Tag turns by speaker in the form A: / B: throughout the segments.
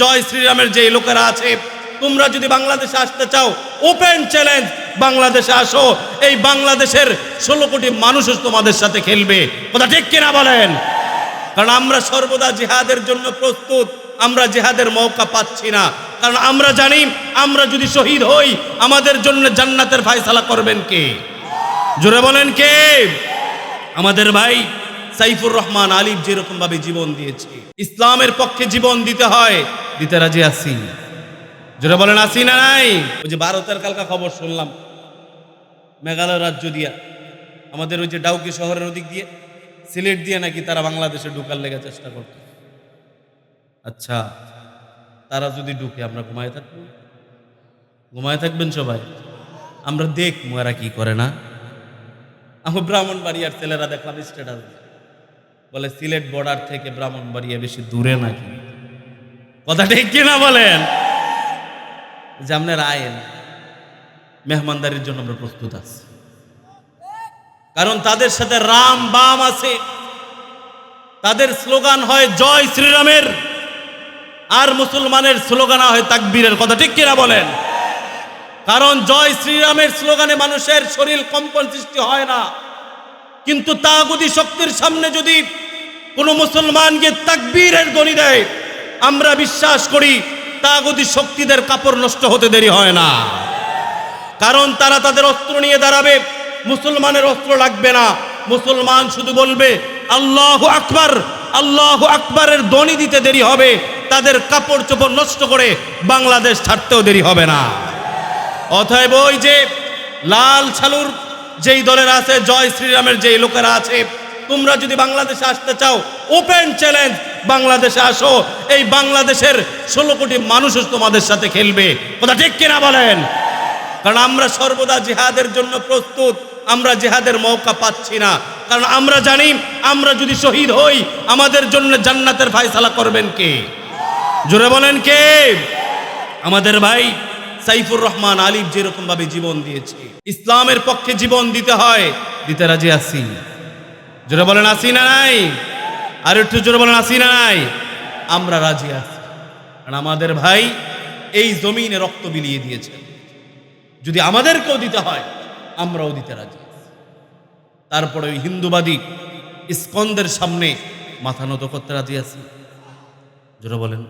A: জয় শ্রীরামের যে লোকেরা আছে, তোমরা যদি বাংলাদেশে আসতে চাও ওপেন চ্যালেঞ্জ বাংলাদেশে আসো। এই বাংলাদেশের ষোলো কোটি মানুষও তোমাদের সাথে খেলবে। কথা ঠিক কিনা বলেন? কারণ আমরা সর্বদা জেহাদের জন্য প্রস্তুত, আমরা জেহাদের মৌকা পাচ্ছি না। কারণ আমরা জানি, আমরা যদি শহীদ হই, আমাদের জন্য জান্নাতের ফায়সালা করবেন কে? জোরে বলেন কে? আমাদের ভাই সাইফুর রহমান আলিফ যেরকম ভাবে জীবন দিয়েছে। ইসলামের পক্ষে জীবন দিতে হয়, দিতে রাজি আসি জোরে বলেন আসি না নাই? ওই যে ভারতের কালকা খবর শুনলাম, মেঘালয় রাজ্য দিয়া, আমাদের ওই যে ডাউকি শহরের ওদিক দিয়ে, সিলেট দিয়ে নাকি তারা বাংলাদেশে ঢুকার লেগে চেষ্টা করত। আচ্ছা তারা যদি ঢুকে, আমরা ঘুমায় থাকব? ঘুমায় থাকবেন সবাই? আমরা দেখ এরা কি করে না? আমার ব্রাহ্মণবাড়িয়ার ছেলেরা দেখলাম স্ট্যাটাস বলে, সিলেট বর্ডার থেকে ব্রাহ্মণবাড়িয়া বেশি দূরে নাকি? কথা ঠিক কিনা বলেন? যে আপনার মেহমানদারির জন্য আমরা প্রস্তুত আছি। কারণ তাদের সাথে রাম বাম আছে। তাদের স্লোগান হয়, জয় শ্রীরামের। আর মুসলমানের স্লোগান হয়, তাকবীরের। কথা ঠিক কিনা বলেন? কারণ জয় শ্রীরামের স্লোগানে মানুষের শরীর কম্পন সৃষ্টি হয় না। কিন্তু তাগুদি শক্তির সামনে যদি কোনো মুসলমানকে তাকবীরের ধ্বনি দেয়। আমরা বিশ্বাস করি তাগুদি শক্তিদের কাপড় নষ্ট হতে দেরি হয় না। কারণ তারা তাদের অস্ত্র নিয়ে দাঁড়াবে, মুসলমানের অস্ত্র লাগবে না। মুসলমান শুধু বলবে, আল্লাহ আকবার, আল্লাহ আকবরের ধ্বনি দিতে দেরি হবে, তাদের কাপড় চোপড় নষ্ট করে বাংলাদেশ ছাড়তেও দেরি হবে না। অতএব ওই যে লাল ছালুর যেই দলের আছে, জয় শ্রীরামের যেই লোকেরা আছে তোমরা যদি বাংলাদেশে আসতে চাও ওপেন চ্যালেঞ্জ বাংলাদেশে আসো। এই বাংলাদেশের ষোলো কোটি মানুষও তোমাদের সাথে খেলবে। কথা ঠিক কিনা বলেন? কারণ আমরা সর্বদা জিহাদের জন্য প্রস্তুত, আমরা জিহাদের মৌকা পাচ্ছি না। কারণ আমরা জানি, আমরা যদি শহীদ হই, আমাদের জন্য জান্নাতের ফায়সালা করবেন কে? জোরে বলেন কে? আমাদের ভাই সাইফুর রহমান আলিফ যেরকম ভাবে জীবন দিয়েছে। ইসলামের পক্ষে জীবন দিতে হয়, দিতে রাজি আছি। জোরে বলেন আসি না নাই? আর একটু জোরে বলেন আসি না নাই? আমরা রাজি আছি। কারণ আমাদের ভাই এই জমিনে রক্ত বিলিয়ে দিয়েছে। যদি আমাদেরকেও দিতে হয়, আমরাও দিতে রাজি। তারপরে ওই হিন্দুবাদী ইস্কনদের সামনে মাথা নত করতে রাজি আছি। জোরে বলেন।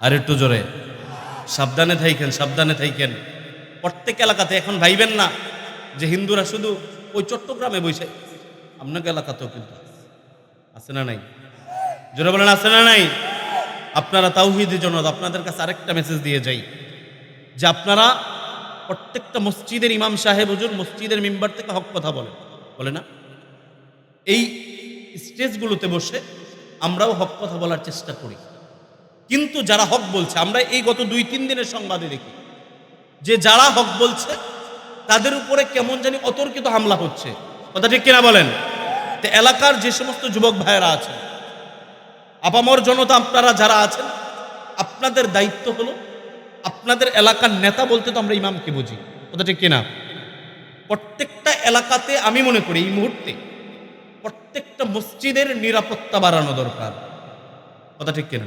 A: আর একটু জোরে। সাবধানে থাইকেন সাবধানে থাইকেন। প্রত্যেক এলাকাতে এখন ভাইবেন না যে হিন্দুরা শুধু ওই চট্টগ্রামে বসে আপনাকে এলাকাতেও কিন্তু আছে। না নাই? জোরে বলেন, আছে না নাই? আপনারা তাওহিদের জন্য আপনাদের কাছে আরেকটা মেসেজ দিয়ে যাই, যে আপনারা প্রত্যেকটা মসজিদের ইমাম সাহেব, হুজুর, মসজিদের মেম্বার থেকে হক কথা বলে বলে না? এই স্টেজগুলোতে বসে আমরাও হক কথা বলার চেষ্টা করি। কিন্তু যারা হক বলছে, আমরা এই গত দুই, তিন দিনের সংবাদে দেখি যে যারা হক বলছে, তাদের উপরে কেমন জানি অতর্কিত হামলা হচ্ছে। কথা ঠিক কিনা বলেন? তো এলাকার যে সমস্ত যুবক ভাইয়েরা আছেন আপামর জনতা আপনারা যারা আছেন, আপনাদের দায়িত্ব হলো, আপনাদের এলাকার নেতা বলতে তো আমরা ইমামকে বুঝি, কথা ঠিক কিনা? প্রত্যেকটা এলাকাতে আমি মনে করি এই মুহূর্তে প্রত্যেকটা মসজিদের নিরাপত্তা বাড়ানো দরকার, কথা ঠিক কিনা?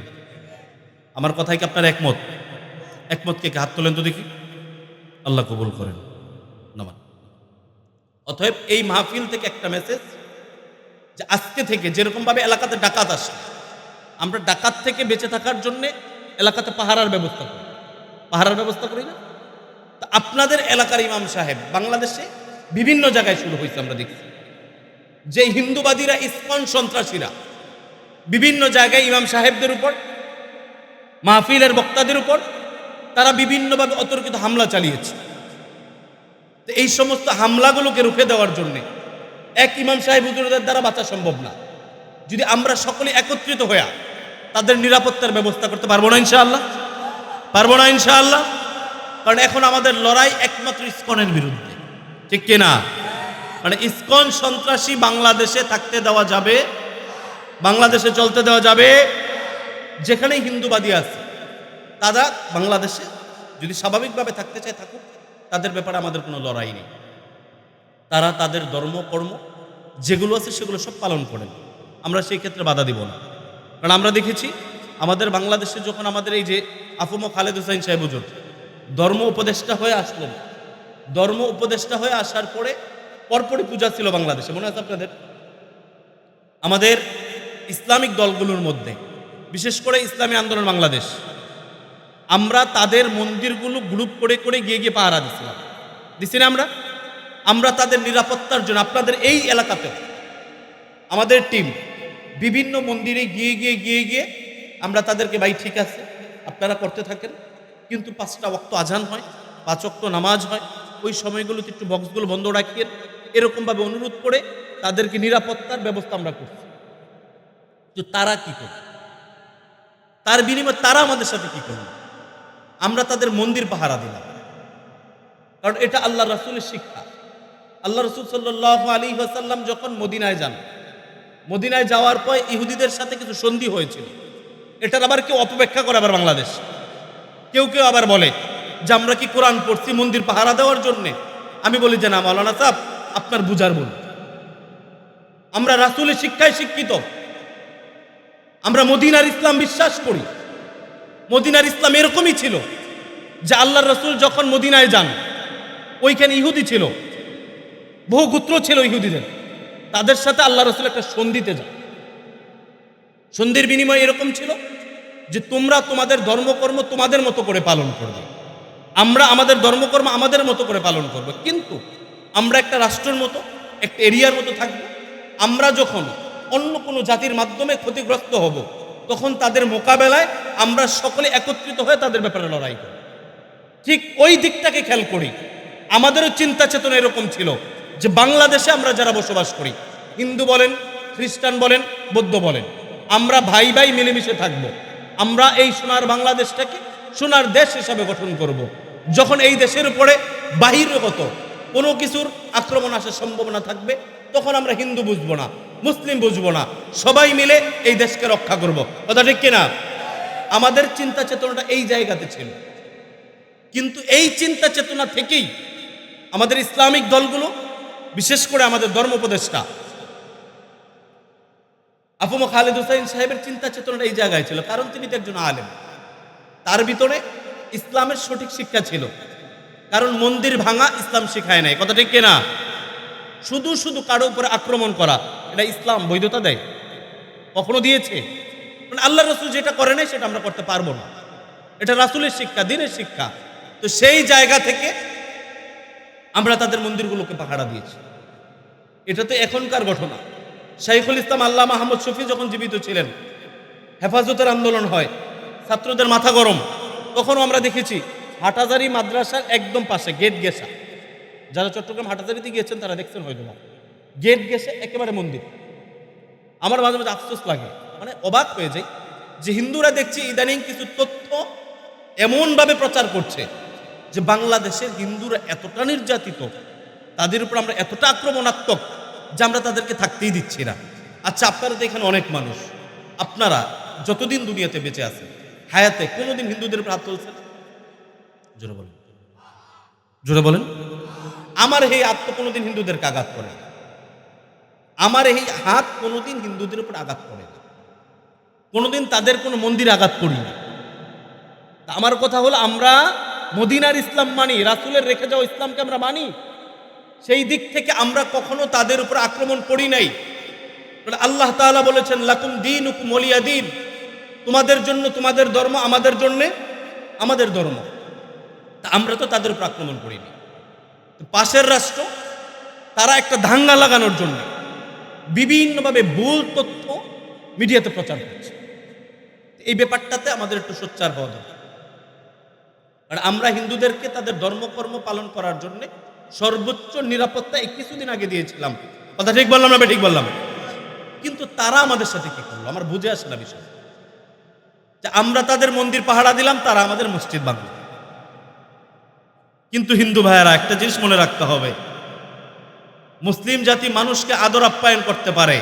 A: আমার কথায় কি আপনার একমত? একমত কে? হাত তোলেন তো দেখি। আল্লাহ কবুল করেন। নমান অতএব এই মাহফিল থেকে একটা মেসেজ যে আজকে থেকে যেরকম ভাবে এলাকাতে ডাকাত আসে, আমরা ডাকাত থেকে বেঁচে থাকার জন্য এলাকাতে পাহারার ব্যবস্থা করি। পাহারার ব্যবস্থা করি না? তা আপনাদের এলাকার ইমাম সাহেব বাংলাদেশে বিভিন্ন জায়গায় শুরু হয়েছে আমরা দেখছি। যে হিন্দুবাদীরা, ইস্কন সন্ত্রাসীরা বিভিন্ন জায়গায় ইমাম সাহেবদের উপর, মাহফিলের বক্তাদের উপর তারা বিভিন্নভাবে অতর্কিত হামলা চালিয়েছে। এই সমস্ত হামলাগুলোকে রুখে দেওয়ার জন্য এক ইমাম সাহেব হুজুরদের দ্বারা বাঁচা সম্ভব না। যদি আমরা সকলে একত্রিত হইয়া তাদের নিরাপত্তার ব্যবস্থা করতে পারব না ইনশাআল্লাহ? পারব না ইনশাআল্লাহ? কারণ এখন আমাদের লড়াই একমাত্র ইস্কনের বিরুদ্ধে। ঠিক কিনা? মানে ইস্কন সন্ত্রাসী বাংলাদেশে থাকতে দেওয়া যাবে, বাংলাদেশে চলতে দেওয়া যাবে যেখানে হিন্দুবাদী আছে, তারা বাংলাদেশে যদি স্বাভাবিকভাবে থাকতে চায় থাকুক। তাদের ব্যাপারে আমাদের কোনো লড়াই নেই। তারা তাদের ধর্ম, কর্ম, যেগুলো আছে সেগুলো সব পালন করেন। আমরা সেই ক্ষেত্রে বাধা দিব না। কারণ আমরা দেখেছি, আমাদের বাংলাদেশে যখন আমাদের এই যে আফম খালেদ হুসাইন সাহেব হুজুর, ধর্ম উপদেষ্টা হয়ে আসলেন। ধর্ম উপদেষ্টা হয়ে আসার পরে পরপরই পূজা ছিল বাংলাদেশে। মনে আছে আপনাদের? আমাদের ইসলামিক দলগুলোর মধ্যে, বিশেষ করে ইসলামী আন্দোলন বাংলাদেশ। আমরা তাদের মন্দিরগুলো গ্রুপ করে করে গিয়ে গিয়ে পাহারা দিছিলাম। দিছি না আমরা? আমরা তাদের নিরাপত্তার জন্য, আপনাদের এই এলাকাতে আমাদের টিম বিভিন্ন মন্দিরে গিয়ে গিয়ে গিয়ে গিয়ে আমরা তাদেরকে, ভাই, ঠিক আছে, আপনারা করতে থাকেন, কিন্তু পাঁচটা ওয়াক্ত আজান হয়, পাঁচ ওয়াক্ত নামাজ হয়, ওই সময়গুলোতে একটু বক্সগুলো বন্ধ রাখিয়ে এরকমভাবে অনুরোধ করে তাদেরকে নিরাপত্তার ব্যবস্থা আমরা করছি। তো তারা কি করে তার বিনিময়ে তারা আমাদের সাথে কি করল আমরা তাদের মন্দির পাহারা দিলাম। কারণ এটা আল্লাহ রসুলের শিক্ষা। আল্লাহ রসুল সাল্লাহ আলী আসাল্লাম যখন মদিনায় যান, মদিনায় যাওয়ার পর ইহুদিদের সাথে কিছু সন্ধি হয়েছিল। এটার আবার কেউ অপব্যাখ্যা করে আবার বাংলাদেশ। কেউ কেউ আবার বলে যে, আমরা কি কোরআন পড়ছি মন্দির পাহারা দেওয়ার জন্যে? আমি বলি যে, না মৌলানা সাহ আপনার বুঝার বলুন আমরা রাসুলের শিক্ষায় শিক্ষিত। আমরা মদিনার ইসলাম বিশ্বাস করি। মদিনার ইসলাম এরকমই ছিল যে আল্লাহ রসুল যখন মদিনায় যান, ওইখানে ইহুদি ছিল, বহু গোত্র ছিল ইহুদিদের। তাদের সাথে আল্লাহ রসুল একটা সন্ধিতে যান। সন্ধির বিনিময় এরকম ছিল যে তোমরা তোমাদের ধর্মকর্ম তোমাদের মতো করে পালন করবে। আমরা আমাদের ধর্মকর্ম আমাদের মতো করে পালন করব। কিন্তু আমরা একটা রাষ্ট্রের মতো, একটা এরিয়ার মতো থাকব। আমরা যখন অন্য কোনো জাতির মাধ্যমে ক্ষতিগ্রস্ত হব তখন তাদের মোকাবেলায় আমরা সকলে একত্রিত হয়ে তাদের ব্যাপারে লড়াই করি ঠিক ওই দিকটাকে খেয়াল করি আমাদেরও চিন্তা চেতনা এরকম ছিল যে বাংলাদেশে আমরা যারা বসবাস করি, হিন্দু বলেন, খ্রিস্টান বলেন, বৌদ্ধ বলেন, আমরা ভাই ভাই মিলেমিশে থাকব। আমরা এই সোনার বাংলাদেশটাকে সোনার দেশ হিসাবে গঠন করব। যখন এই দেশের উপরে বাহিরগত কোনো কিছুর আক্রমণ আসার সম্ভাবনা থাকবে, তখন আমরা হিন্দু বুঝব না মুসলিম বুঝব না। সবাই মিলে এই দেশকে রক্ষা করব। কথা ঠিক কিনা? আমাদের চিন্তা চেতনাটা এই জায়গাতে ছিল। কিন্তু এই চিন্তা চেতনা থেকেই আমাদের ইসলামিক দলগুলো, বিশেষ করে আমাদের ধর্ম উপদেষ্টা আফম খালেদ হুসাইন সাহেবের চিন্তা চেতনাটা এই জায়গায় ছিল, কারণ তিনি তো একজন আলেম। তার ভিতরে ইসলামের সঠিক শিক্ষা ছিল। কারণ মন্দির ভাঙা ইসলাম শিখায় নাই। কথা ঠিক কিনা? শুধু শুধু কারও উপরে আক্রমণ করা, এটা ইসলাম বৈধতা দেয়। কখনো দিয়েছে? মানে আল্লাহ রসুল যেটা করে নাই, সেটা আমরা করতে পারব না। এটা রাসুলের শিক্ষা, দিনের শিক্ষা। তো সেই জায়গা থেকে আমরা তাদের মন্দিরগুলোকে পাহারা দিয়েছি। এটা তো এখনকার ঘটনা। শাইখুল ইসলাম আল্লাহ মাহমুদ শফি যখন জীবিত ছিলেন, হেফাজতের আন্দোলন হয়, ছাত্রদের মাথা গরম। তখনও আমরা দেখেছি হাটাজারি মাদ্রাসার একদম পাশে, গেট গেসা। যারা চট্টগ্রাম হাটাজারিতে গিয়েছেন, তারা দেখছেন হয়তো না। গেট গেছে, একেবারে মন্দির। আমার মাঝে মাঝে আফসোস লাগে মানে অবাক হয়ে যায় যে হিন্দুরা দেখছি ইদানিং কিছু তথ্য এমনভাবে প্রচার করছে যে বাংলাদেশের হিন্দুরা এতটা নির্যাতিত, তাদের উপর আমরা এতটা আক্রমণাত্মক যে আমরা তাদেরকে থাকতেই দিচ্ছি না। আচ্ছা আপনারা তো এখানে অনেক মানুষ। আপনারা যতদিন দুনিয়াতে বেঁচে আছেন, হায়াতে কোনোদিন হিন্দুদের উপর হাত তুলছেন? জোরে বলেন। জোরে বলেন। আমার এই তো কোনোদিন হিন্দুদেরকে আঘাত করে না। আমার এই হাত কোনোদিন হিন্দুদের উপর আঘাত করে না। কোনোদিন তাদের কোনো মন্দির আঘাত করিনি তা আমার কথা হলো, আমরা মদিনার ইসলাম মানি, রাসুলের রেখে যাওয়া ইসলামকে আমরা মানি। সেই দিক থেকে আমরা কখনো তাদের উপর আক্রমণ করি নাই। আল্লাহ তাআলা বলেছেন, লাকুম দিন উকুম অলিয়া দিন। তোমাদের জন্য, তোমাদের ধর্ম আমাদের জন্যে, আমাদের ধর্ম। আমরা তো তাদের উপর আক্রমণ করিনি। পাশের রাষ্ট্র, তারা একটা ধাঙ্গা লাগানোর জন্য বিভিন্নভাবে ভুল তথ্য মিডিয়াতে প্রচার করছে। এই ব্যাপারটাতে আমাদের একটু সোচ্চার হওয়া দরকার। আর আমরা হিন্দুদেরকে তাদের ধর্মকর্ম পালন করার জন্য সর্বোচ্চ নিরাপত্তা কিছুদিন আগে দিয়েছিলাম। কথা ঠিক বললাম না ঠিক বললাম। কিন্তু তারা আমাদের সাথে কি করল? আমার বুঝে আসে না বিষয় যে আমরা তাদের মন্দির পাহারা দিলাম, তারা আমাদের মসজিদ বাংলা কিন্তু হিন্দু ভাইয়েরা, একটা জিনিস মনে রাখতে হবে। মুসলিম জাতি মানুষকে আদর আপ্যায়ন করতে পারে,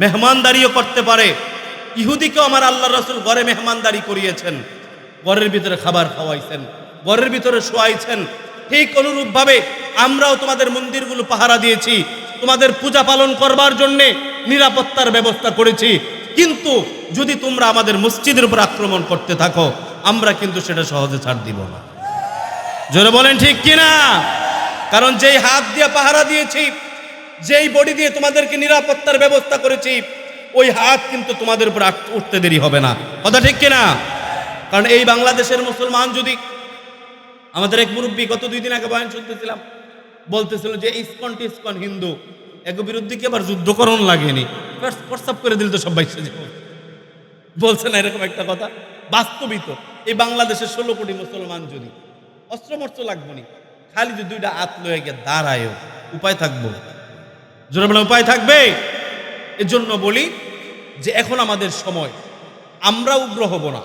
A: মেহমানদারিও করতে পারে। ইহুদিকেও আমার আল্লাহ রসুল ঘরে মেহমানদারি করিয়েছেন, ঘরের ভিতরে খাবার খাওয়াইছেন, ঘরের ভিতরে শোয়াইছেন। ঠিক অনুরূপভাবে আমরাও তোমাদের মন্দিরগুলো পাহারা দিয়েছি, তোমাদের পূজা পালন করবার জন্যে নিরাপত্তার ব্যবস্থা করেছি। কিন্তু যদি তোমরা আমাদের মসজিদের উপর আক্রমণ করতে থাকো, আমরা কিন্তু সেটা সহজে ছাড় দিব না। জোরে বলেন ঠিক কিনা? কারণ যেই হাত দিয়ে পাহারা দিয়েছি, যেই বডি দিয়ে তোমাদেরকে নিরাপত্তার ব্যবস্থা করেছি, ওই হাত কিন্তু তোমাদের উপর উঠতে দেরি হবে না। কথা ঠিক কিনা? কারণ এই বাংলাদেশের মুসলমান যদি, আমাদের এক মুরব্বী গত দুই দিন আগে বয়ান শুনতেছিলাম, বলতেছিল যে ইস্কন টিস্কন হিন্দু এক বিরুদ্ধে কি আবার যুদ্ধকরণ লাগেনি? প্রস্তাব করে দিল তো সবাই সেজে বলছে না এরকম একটা কথা। বাস্তবিত, এই বাংলাদেশের ষোলো কোটি মুসলমান যদি অস্ত্রমস্ত্র লাগবো নি। খালি যদি দুইটা হাত লয়ে গিয়ে দাঁড়ায় উপায় থাকব জোরে বলে উপায় থাকবে? এর জন্য বলি যে এখন আমাদের সময় আমরা উগ্র হব না।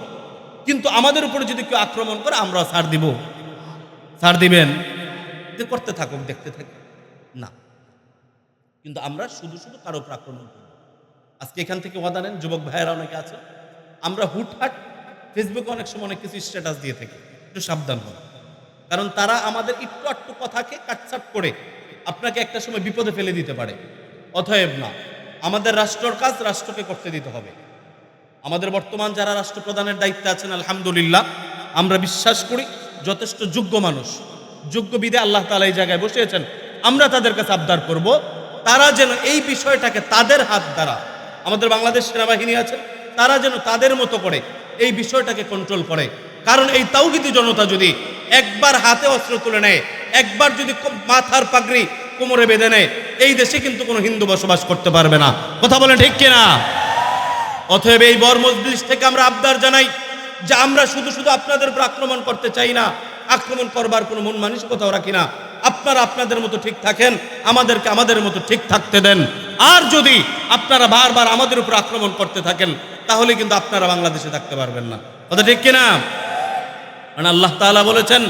A: কিন্তু আমাদের উপরে যদি কেউ আক্রমণ করে আমরা ছাড় দিব। ছাড় দিবেন? যে করতে থাকুক, দেখতে থাকুক। না। কিন্তু আমরা শুধু শুধু কারও উপর আক্রমণ করব? আজকে এখান থেকে ওয়াদা নেন, যুবক ভাইয়েরা অনেকে আছে। আমরা হুটহাট ফেসবুকে অনেক সময় অনেক কিছু স্ট্যাটাস দিয়ে থাকি। একটু সাবধান হন। কারণ তারা আমাদের একটু আটটু কথাকে কাটছাট করে আপনাকে একটা সময় বিপদে ফেলে দিতে পারে। অতএব না, আমাদের রাষ্ট্রর কাজ রাষ্ট্রকে করতে দিতে হবে। আমাদের বর্তমান যারা রাষ্ট্রপ্রধানের দায়িত্বে আছেন, আলহামদুলিল্লাহ, আমরা বিশ্বাস করি যথেষ্ট যোগ্য মানুষ। যোগ্য বিদে আল্লাহ তালা এই জায়গায় বসিয়েছেন, আমরা তাদের কাছে আবদার করব। তারা যেন এই বিষয়টাকে তাদের হাত দ্বারা, আমাদের বাংলাদেশ সেনাবাহিনী আছে, তারা যেন তাদের মতো করে এই বিষয়টাকে কন্ট্রোল করে। কারণ এই তাওহিদি জনতা যদি একবার হাতে অস্ত্র তুলে নেয়, একবার যদি মাথার পাগড়ি কোমরে বেঁধে নেয়, এই দেশে কিন্তু কোনো হিন্দু বসবাস করতে পারবে না। কথা বলেন ঠিক কিনা? অতএব এই বর মজলিস থেকে আমরা আবদার জানাই যে আমরা শুধু শুধু আপনাদের উপর আক্রমণ করতে চাই না, আক্রমণ করবার কোনো মন মানসিকতাও রাখি না আপনারা আপনাদের মতো ঠিক থাকেন, আমাদেরকে আমাদের মতো ঠিক থাকতে দেন। আর যদি আপনারা বারবার আমাদের উপর আক্রমণ করতে থাকেন, তাহলে কিন্তু আপনারা বাংলাদেশে থাকতে পারবেন না। কথা ঠিক কিনা? কারণ আল্লাহ তাআলা বলেছেন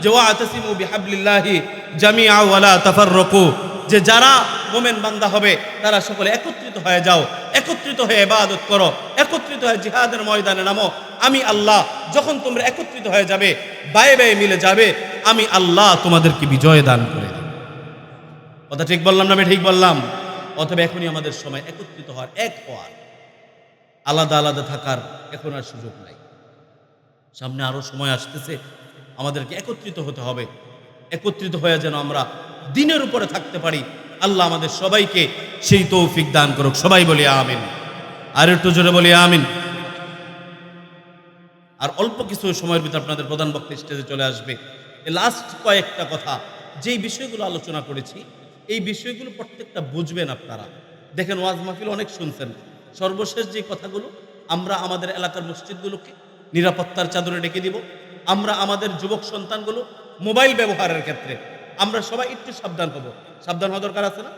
A: যে, ওয়া আতাসিমু বিহাবলিল্লাহি জামিআ ওয়ালা তাফাররাকু। যে, যারা মোমেন বান্দা হবে, তারা সকলে একত্রিত হয়ে যাও, একত্রিত হয়ে ইবাদত করো, একত্রিত হয়ে জিহাদের ময়দানে নামো। আমি আল্লাহ, যখন তোমরা একত্রিত হয়ে যাবে, বায়ে বায়ে মিলে যাবে, আমি আল্লাহ তোমাদেরকে বিজয় দান করে দেব। কথা ঠিক বললাম না আমি ঠিক বললাম? অথবা এখনই আমাদের সময় একত্রিত হওয়ার এক হওয়ার, আলাদা আলাদা থাকার এখন আর সুযোগ সামনে আরও সময় আসতেছে, আমাদেরকে একত্রিত হতে হবে। একত্রিত হয়ে যেন আমরা দিনের উপরে থাকতে পারি। আল্লাহ আমাদের সবাইকে সেই তৌফিক দান করুক। সবাই বলি আমিন। আর একটু জোরে বলি আমিন। আর অল্প কিছু সময়ের ভিতরে আপনাদের প্রধান বক্তা স্টেজে চলে আসবে। লাস্ট কয়েকটা কথা। যেই বিষয়গুলো আলোচনা করেছি, এই বিষয়গুলো প্রত্যেকটা বুঝবেন আপনারা। দেখেন ওয়াজ মাহফিল অনেক শুনছেন। সর্বশেষ যে কথাগুলো, আমরা আমাদের এলাকার মসজিদগুলোকে নিরাপত্তার চাদরে ডেকে দিব। আমরা আমাদের যুবক সন্তানগুলো মোবাইল ব্যবহারের ক্ষেত্রে আমরা সবাই একটু সাবধান হব। সাবধান হওয়া দরকার আছে না?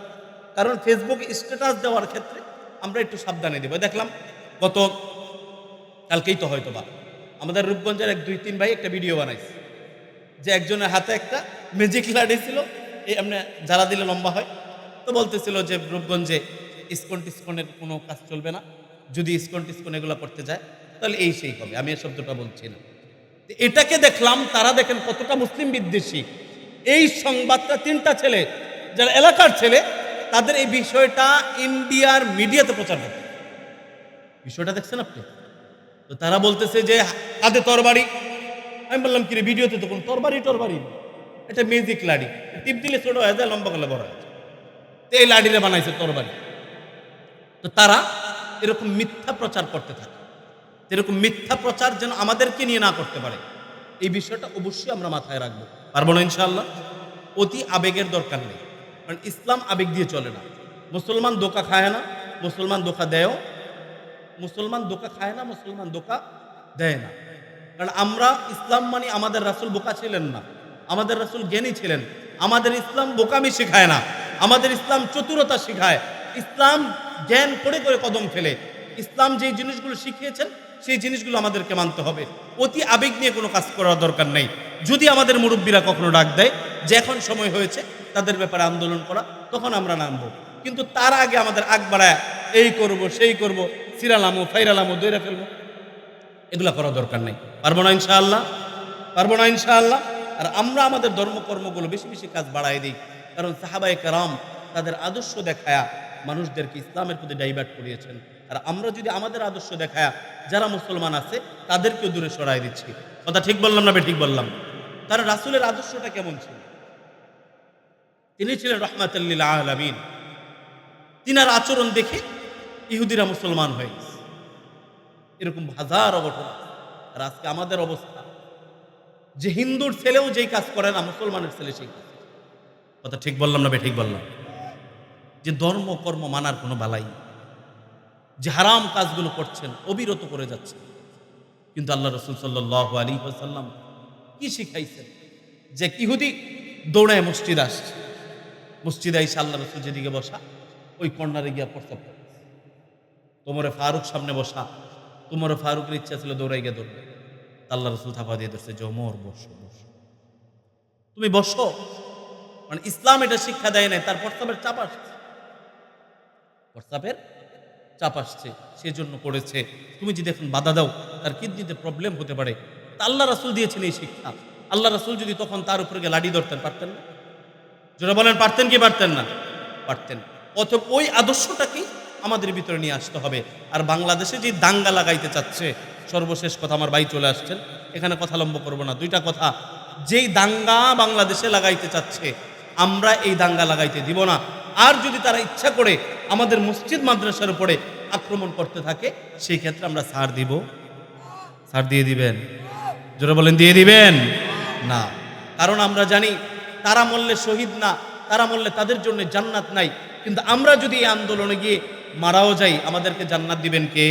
A: কারণ ফেসবুক স্ট্যাটাস দেওয়ার ক্ষেত্রে আমরা একটু সাবধানে দেব। দেখলাম গত কালকেই তো হয়তো বা আমাদের রূপগঞ্জের এক দুই তিন ভাই একটা ভিডিও বানাইছে। যে একজনের হাতে একটা ম্যাজিক লাড়ি ছিল এই এমনি জ্বালা দিলে লম্বা হয়। তো বলতেছিল যে রূপগঞ্জে ইস্কন টিস্কনের কোনো কাজ চলবে না। যদি ইস্কন টিস্কন এগুলো করতে যায় তাহলে এই সেই হবে, আমি এই শব্দটা বলছি না। এটাকে দেখলাম, তারা দেখেন কতটা মুসলিম বিদ্বেষী। এই সংবাদটা তিনটা ছেলে, যারা এলাকার ছেলে, তাদের এই বিষয়টা ইন্ডিয়ার মিডিয়াতে প্রচার করতে বিষয়টা দেখছেন আপনি? তো তারা বলতেছে যে হাতে তরবারি। আমি বললাম কি রে ভিডিওতে তো কোনো তরবারি টরবারি এটা মিউজিক লাড়ি। টিপ দিলে ছোট হয়ে যায়, লম্বা করলে বড় হয়ে তো এই লাড়িরে বানাইছে তরবারি। তো তারা এরকম মিথ্যা প্রচার করতে থাকে। এরকম মিথ্যা প্রচার যেন আমাদেরকে নিয়ে না করতে পারে। এই বিষয়টা অবশ্যই আমরা মাথায় রাখব। পারব না ইনশাআল্লাহ? অতি আবেগের দরকার নেই। কারণ ইসলাম আবেগ দিয়ে চলে না। মুসলমান দোকা খায় না, মুসলমান দোকা দেয়ও। মুসলমান দোকা খায় না, মুসলমান দোকা দেয় না। কারণ আমরা ইসলাম মানে আমাদের রাসুল বোকা ছিলেন না। আমাদের রাসুল জ্ঞানী ছিলেন। আমাদের ইসলাম বোকামি শেখায় না। আমাদের ইসলাম চতুরতা শেখায়। ইসলাম জ্ঞান করে করে কদম ফেলে। ইসলাম যেই জিনিসগুলো শিখিয়েছেন সেই জিনিসগুলো আমাদেরকে মানতে হবে। অতি আবেগ নিয়ে কোনো কাজ করার দরকার নেই। যদি আমাদের মুরব্বীরা কখনো ডাক দেয় যে এখন সময় হয়েছে তাদের ব্যাপারে আন্দোলন করা, তখন আমরা নামবো। কিন্তু তার আগে আমাদের আগ বাড়ায়, এই করব, সেই করব সিরালামো ফাইরালামো দৈরা ফেলব। এগুলা করা দরকার নেই। পারব না ইনশাআল্লাহ? পারব না ইনশাআল্লাহ? আর আমরা আমাদের ধর্মকর্মগুলো বেশি বেশি কাজ বাড়াই দিই। কারণ সাহাবাই কারাম তাদের আদর্শ দেখায়া মানুষদেরকে ইসলামের প্রতি ডাইভার্ট করিয়েছেন। আর আমরা যদি আমাদের আদর্শ দেখায় যারা মুসলমান আছে, তাদেরকেও দূরে সরাই দিচ্ছি। কথা ঠিক বললাম না ঠিক বললাম? তার রাসূলের আদর্শটা কেমন ছিল? তিনি ছিলেন রহমাতাল্লিল আলামিন। তিনার আচরণ দেখে ইহুদিরা মুসলমান হয়ে গেছে। এরকম হাজার অঘটন আছে। আর আজকে আমাদের অবস্থা, যে হিন্দুর ছেলেও যেই কাজ করে না, মুসলমানের ছেলে সেই কাজ কথা ঠিক বললাম না বে ঠিক বললাম? যে ধর্ম কর্ম মানার কোনো বালাই নেই। যে হারাম কাজগুলো করছেন, অবিরত করে যাচ্ছেন। কিন্তু আল্লাহ রসুল সাল্লাহ আলী সাল্লাম কি শিখাইছেন? যে ইহুদি দৌড়ায় মসজিদ আসছে। মসজিদে আইসা আল্লাহ রসুল যেদিকে বসা, ওই কর্নারে গিয়া প্রস্তাব করে তোমারে ফারুক সামনে বসা, তোমার ফারুকের ইচ্ছা ছিল দৌড়াই গিয়ে দৌড়বে। আল্লাহ রসুল থাপা দিয়ে ধরছে, যে ওমর, বসো বসো। তুমি বসো। মানে ইসলাম এটা শিক্ষা দেয় নাই, তার প্রস্তাবের চাপ আসছে। প্রস্তাবের চাপ আসছে, সেজন্য করেছে। তুমি যদি এখন বাধা দাও, তার কিডনিতে প্রবলেম হতে পারে। তা আল্লাহ রাসুল দিয়েছেন এই শিক্ষা। আল্লাহ রাসুল যদি তখন তার উপরে গিয়ে লাঠি ধরতেন, পারতেন না? যারা বলেন, পারতেন কি পারতেন না? পারতেন। অথবা ওই আদর্শটাকে আমাদের ভিতরে নিয়ে আসতে হবে। আর বাংলাদেশে যে দাঙ্গা লাগাইতে চাচ্ছে, সর্বশেষ কথা আমার ভাই চলে আসছেন। এখানে কথা লম্ব করব না। দুইটা কথা। যেই দাঙ্গা বাংলাদেশে লাগাইতে চাচ্ছে আমরা এই দাঙ্গা লাগাইতে দিব না। আর যদি তারা ইচ্ছা করে আমাদের মসজিদ মাদ্রাসার উপরে আক্রমণ করতে থাকে, সেই ক্ষেত্রে আমরা ছাড় দিব। সার দিয়ে দিবেন। জোরে বলেন, দিয়ে দিবেন? না। কারণ আমরা জানি তারা মরলে শহীদ না, তারা মরলে তাদের জন্য জান্নাত নাই। কিন্তু আমরা যদি এই আন্দোলনে গিয়ে মারাও যাই, আমাদেরকে জান্নাত দিবেন কে?